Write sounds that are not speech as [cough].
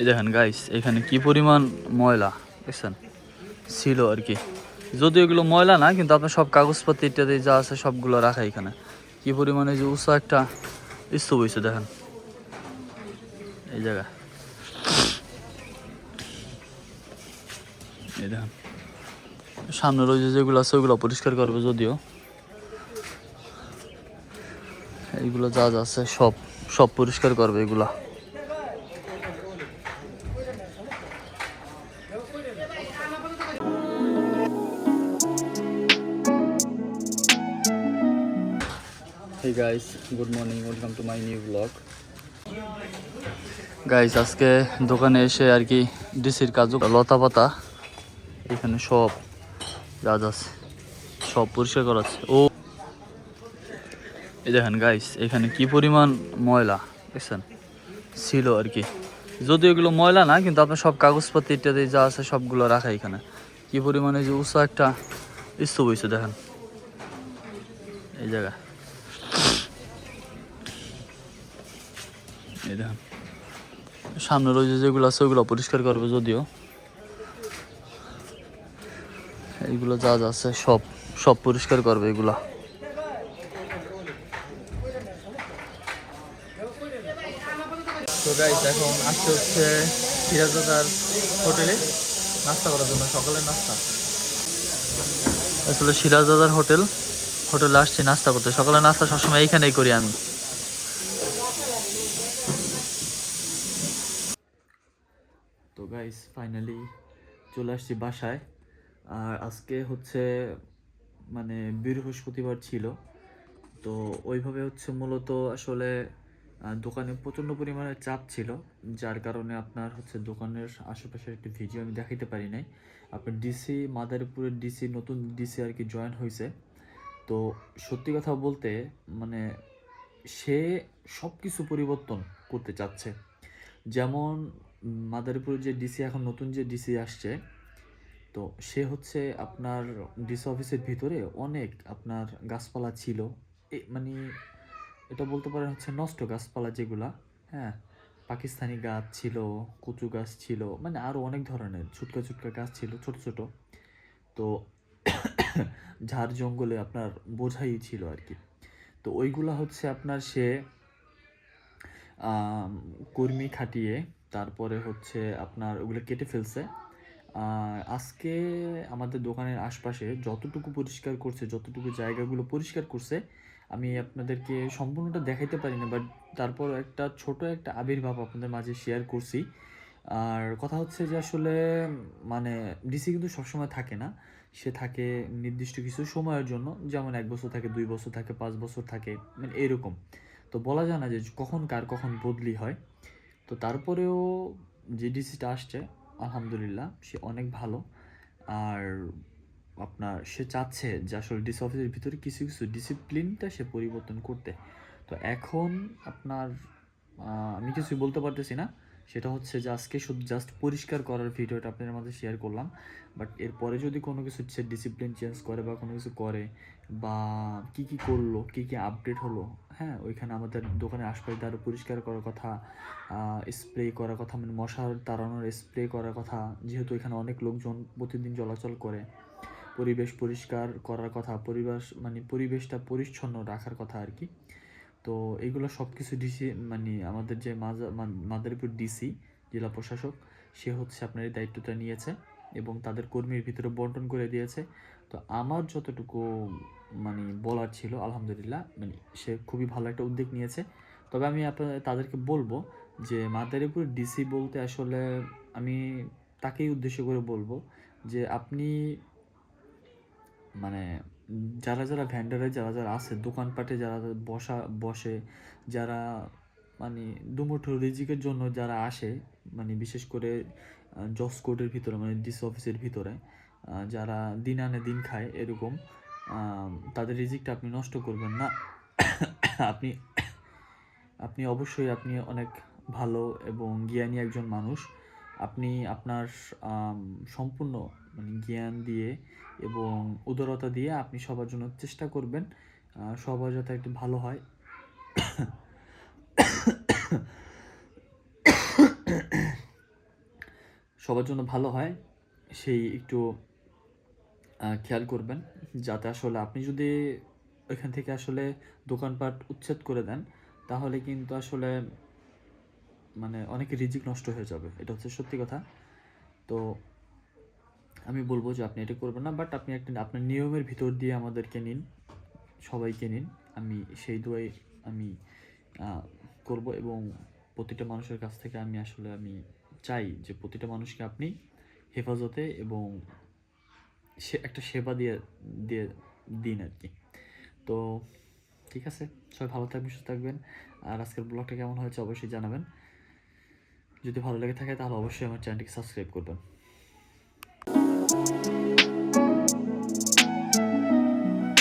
এই দেখেন গাইস এখানে কি পরিমাণ ময়লা, দেখছেন? ছিল আর কি। যদিও এগুলো ময়লা না, কিন্তু আপনার সব কাগজপত্র ইত্যাদি যা আছে সবগুলো রাখা এখানে। কি পরিমাণে যে উঁচা একটা স্তূপ হয়েছে, দেখেন। এই জায়গা। এই দেখেন। সামনে রয়েছে যেগুলো আছে, ওগুলো পরিষ্কার করবে যদিও। এইগুলো যা যা আছে সব সব পরিষ্কার করবে এগুলা। Hey guys, good morning. Welcome to my new vlog. Guys আজকে দোকানে এসে আর কি ডিসির কাজ লতা পাতা এখানে সব যা আছে সব পরিষ্কার করা আছে ও এই দেখেন গাইস এখানে কি পরিমাণ ময়লা দেখছেন ছিল আর কি যদিও এগুলো ময়লা না, কিন্তু আপনার সব কাগজপত্র ইত্যাদি যা আছে সবগুলো রাখা এখানে। কি পরিমাণে যে উঁচা একটা স্তূপ হয়েছে দেখেন। এই জায়গা। এই দেখেন। সামনে রয়েছে যেগুলো আছে, ওগুলো পরিষ্কার করবে যদিও। এইগুলো যা যা আছে সব সব পরিষ্কার করবে এগুলা। তো গাইস এখন আসতে হচ্ছে সিরাজদার হোটেলে নাস্তা করার জন্য, সকালের নাস্তা। আসলে সিরাজদার হোটেল, হোটেলে আসছি নাস্তা করতে। সকালের নাস্তা সবসময় এইখানেই করি আমি। তো গাইস ফাইনালি চলে আসছি বাসায়। আর আজকে হচ্ছে মানে বৃহস্পতিবার ছিল। তো ওইভাবে হচ্ছে মূলত আসলে দোকানে প্রচণ্ড পরিমাণে চাপ ছিল, যার কারণে আপনার হচ্ছে দোকানের আশেপাশের একটি ভিডিও আমি দেখাইতে পারি নাই। আপনার ডিসি মাদারীপুরের ডিসি নতুন ডিসি আর কি জয়েন হয়েছে তো সত্যি কথা বলতে মানে সে সব কিছু পরিবর্তন করতে চাচ্ছে। যেমন মাদারীপুরের যে ডিসি এখন নতুন যে ডিসি আসছে, তো সে হচ্ছে আপনার ডিসি অফিসের ভিতরে অনেক আপনার গাছপালা ছিল। মানে এটা বলতে পারেন হচ্ছে নষ্ট গাছপালা যেগুলা হ্যাঁ? পাকিস্তানি গাছ ছিল, কচু গাছ ছিল মানে আরও অনেক ধরনের ছুটকা ছুটকা গাছ ছিল, ছোট ছোট। তো [coughs] ঝাড় জঙ্গলে আপনার বোঝাই ছিল আর কি। তো ওইগুলা হচ্ছে আপনার সে কর্মী খাটিয়ে তারপরে হচ্ছে আপনার ওগুলো কেটে ফেলছে। আজকে আমাদের দোকানের আশপাশে যতটুকু পরিষ্কার করছে, যতটুকু জায়গাগুলো পরিষ্কার করছে আমি আপনাদেরকে সম্পূর্ণটা দেখাইতে পারি না বাট তারপর একটা ছোট একটা আবির্ভাব আপনাদের মাঝে শেয়ার করছি। আর কথা হচ্ছে যে আসলে মানে ডিসি কিন্তু সবসময় থাকে না। সে থাকে নির্দিষ্ট কিছু সময়ের জন্য, যেমন এক বছর থাকে, দুই বছর থাকে, পাঁচ বছর থাকে মানে এরকম। তো বলা যায় না যে কখন কার কখন বদলি হয়। তো তারপরেও যে ডিসিটা আসছে, আলহামদুলিল্লাহ, সে অনেক ভালো। আর আপনার, সে চাচ্ছে যে আসলে ডিসি অফিসের ভিতরে কিছু কিছু ডিসিপ্লিনটা সে পরিবর্তন করতে। তো এখন আপনার আমি কিছুই বলতে পারতেছি না। সেটা হচ্ছে যে আজকে শুধু জাস্ট পরিষ্কার করার ভিডিওটা আপনাদের মাঝে শেয়ার করলাম। বাট এরপরে যদি কোনো কিছু সে ডিসিপ্লিন চেঞ্জ করে বা কোনো কিছু করে বা কি কি করল, কি কি আপডেট হলো হ্যাঁ ওইখানে আমাদের দোকানের আশপাশে আরও পরিষ্কার করার কথা স্প্রে করার কথা মানে মশার তাড়ানোর স্প্রে করার কথা, যেহেতু এখানে অনেক লোকজন প্রতিদিন চলাচল করে পরিবেশ পরিষ্কার করার কথা, পরিবেশ মানে পরিবেশটা পরিচ্ছন্ন রাখার কথা আর কি। তো এগুলো সব কিছু ডিসি মানে আমাদের যে মাজা- মাদারীপুর ডিসি জেলা প্রশাসক, সে হচ্ছে আপনার এই দায়িত্বটা নিয়েছে এবং তাদের কর্মীর ভিতরে বন্টন করে দিয়েছে। তো আমার যতটুকু মানে বলার ছিল, আলহামদুলিল্লাহ মানে সে খুবই ভালো একটা উদ্যোগ নিয়েছে। তবে আমি আপনাদের তাদেরকে বলব যে মাদারীপুর ডিসি বলতে আসলে আমি তাকেই উদ্দেশ্য করে বলব যে আপনি মানে যারা যারা ভ্যান্ডারে যারা যারা আছে, দোকানপাটে যারা বসা, বসে, যারা মানে দুমুঠো রিজিকের জন্য যারা আসে মানে বিশেষ করে জস কোর্টের ভিতরে মানে ডিস অফিসের ভিতরে যারা দিন আনে দিন খায় এরকম তাদের রিজিকটা আপনি নষ্ট করবেন না। আপনি আপনি অবশ্যই আপনি অনেক ভালো এবং জ্ঞানী একজন মানুষ। আপনি আপনার সম্পূর্ণ মানে জ্ঞান দিয়ে এবং উদারতা দিয়ে আপনি সবার জন্য চেষ্টা করবেন সবার যাতে একটু ভালো হয়। সবার জন্য ভালো হয়, সেই একটু খেয়াল করবেন। যাতে আসলে আপনি যদি এখান থেকে আসলে দোকানপাট উচ্ছেদ করে দেন, তাহলে কিন্তু আসলে মানে অনেক রিজিক নষ্ট হয়ে যাবে, এটা হচ্ছে সত্যি কথা। তো আমি বলব যে আপনি এটা করবেন না বাট আপনি একটা, আপনার নিয়মের ভিতর দিয়ে আমাদেরকে নিন, সবাইকে নিন। আমি সেই দুয়াই আমি করব এবং প্রতিটা মানুষের কাছ থেকে আমি আসলে আমি চাই যে প্রতিটা মানুষকে আপনি হেফাজতে এবং সে, একটা সেবা দিয়ে দিয়ে দিন আর কি। তো ঠিক আছে, সবাই ভালো থাকবেন, সুস্থ থাকবেন। আর আজকের ব্লগটা কেমন হয়েছে অবশ্যই জানাবেন। যদি ভালো লেগে থাকে তাহলে অবশ্যই আমার চ্যানেলটিকে সাবস্ক্রাইব করবেন।